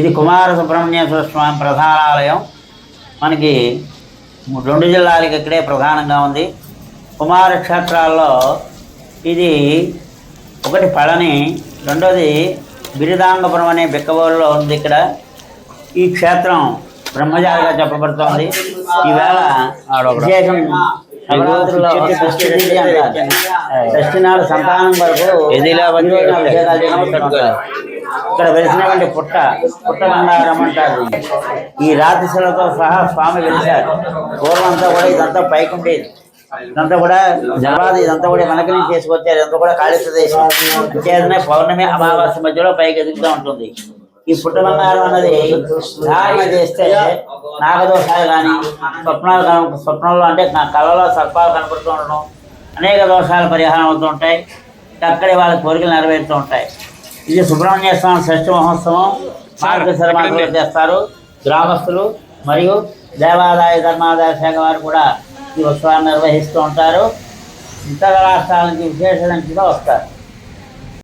ఇది కుమార సుబ్రహ్మణ్యేశ్వర స్వామి ప్రధాన ఆలయం మనకి రెండు జిల్లాలకి ఇక్కడే ప్రధానంగా ఉంది. కుమార క్షేత్రాల్లో ఇది ఒకటి పళని రెండోది బిరుదాంగపురం అనే బిక్కబోలులో ఉంది ఇక్కడ. ఈ క్షేత్రం బ్రహ్మచారిగా చెప్పబడుతోంది. ఈవేళ విశేషం షష్ఠి నాడు సంతానం వరకు ఎదిలా ఇక్కడ వెలిసినటువంటి పుట్ట పుట్ట బంగారం అంటారు ఈ రాతిశిలతో సహా స్వామి వెలిశారు. పూర్వంతా కూడా ఇదంతా పైకి ఉండేది ఇదంతా కూడా జలవాది ఇదంతా కూడా వెనక నుంచి చేసుకొచ్చారు ఇదంతా కూడా ఖాళీ ప్రదేశం. అంచేతనే పౌర్ణమి అమావాస్య మధ్యలో పైకి ఎదుగుతూ ఉంటుంది. ఈ పుట్ట బంగారం అన్నది ధారణ చేస్తే నాగదోషాలు కానీ స్వప్నాలు కను స్వప్నంలో అంటే నా కళలో సర్పాలు కనపడుతూ ఉండడం అనేక దోషాలు పరిహారం అవుతూ ఉంటాయి. అక్కడే వాళ్ళ కోరికలు నెరవేరుతూ ఉంటాయి. ఇది సుబ్రహ్మణ్య స్వామి షష్ఠ మహోత్సవం మార్గశిర చేస్తారు. గ్రామస్తులు మరియు దేవాదాయ ధర్మాదాయ శాఖ వారు కూడా ఈ ఉత్సవాన్ని నిర్వహిస్తూ ఉంటారు. ఇతర రాష్ట్రాల నుంచి విశేష సంఖ్యలో వస్తారు.